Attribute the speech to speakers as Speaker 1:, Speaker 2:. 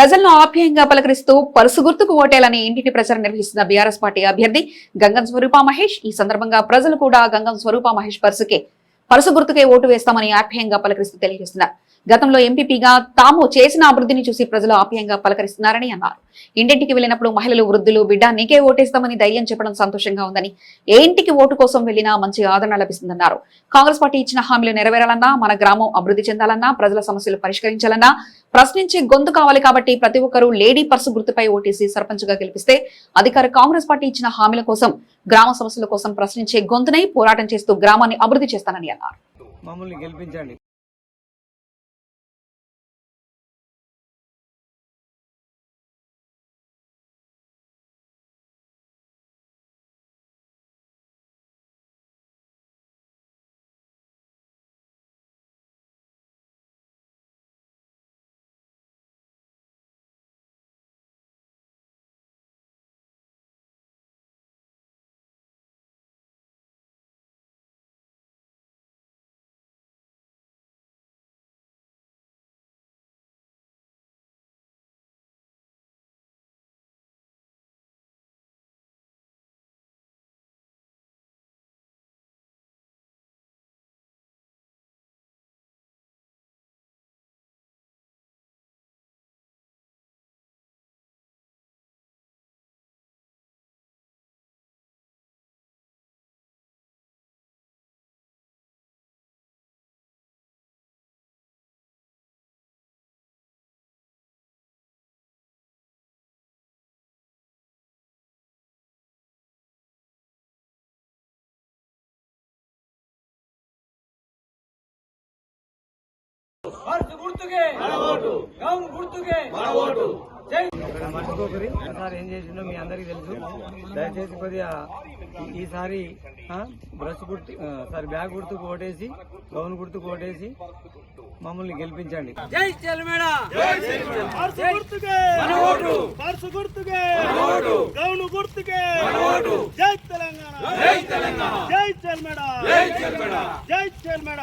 Speaker 1: ప్రజలను ఆప్యాయంగా పలకరిస్తూ పరుసు గుర్తుకు ఓటేలని ఇంటిని ప్రచారం నిర్వహిస్తున్న బీఆర్ఎస్ పార్టీ అభ్యర్థి గంగం స్వరూప మహేష్. ఈ సందర్భంగా ప్రజలు కూడా గంగం స్వరూప మహేష్ పరుసుకే పరుసు గుర్తుకే ఓటు వేస్తామని ఆప్యాయంగా పలకరిస్తూ తెలియజేస్తున్నారు. గతంలో ఎంపీపీగా తాము చేసిన అభివృద్ధిని చూసి ప్రజలు ఆప్యాయంగా పలకరిస్తున్నారని అన్నారు. ఇంటింటికి వెళ్ళినప్పుడు మహిళలు వృద్ధులు బిడ్డ నీకే ఓటేస్తామని ధైర్యం చెప్పడం సంతోషంగా ఉందని ఏ ఇంటికి ఓటు కోసం వెళ్ళినా మంచి ఆదరణ లభిస్తుందన్నారు. కాంగ్రెస్ పార్టీ ఇచ్చిన హామీలు నెరవేరాలన్నా మన గ్రామం అభివృద్ధి చెందాలన్నా ప్రజల సమస్యలు పరిష్కరించాలన్నా ప్రశ్నించే గొంతు కావాలి కాబట్టి ప్రతి ఒక్కరూ లేడీ పర్సు గుర్తుపై ఓటేసి సర్పంచ్గా గెలిపిస్తే అధికార కాంగ్రెస్ పార్టీ ఇచ్చిన హామీల కోసం గ్రామ సమస్యల కోసం ప్రశ్నించే గొంతునై పోరాటం చేస్తూ గ్రామాన్ని అభివృద్ధి చేస్తానని అన్నారు.
Speaker 2: మమ్మల్ని గెలిపించండి. ఇక్కడ మర్చిపోకరి. సార్ ఏం చేసిండో మీ అందరికీ తెలుసు. దయచేసి కొద్దిగా ఈసారి బ్రష్ గుర్తు సారీ బ్యాగ్ గుర్తుకు ఓటేసి గౌన్ గుర్తుకు ఓటేసి మమ్మల్ని గెలిపించండి. జై చెల్మేడ
Speaker 3: గుర్తుకే. పర్సు గుర్తుకే. గౌను గుర్తుకే. జై తెలంగాణ. జై తెలంగాణ. జై చెల్మేడ జై చెల్మేడ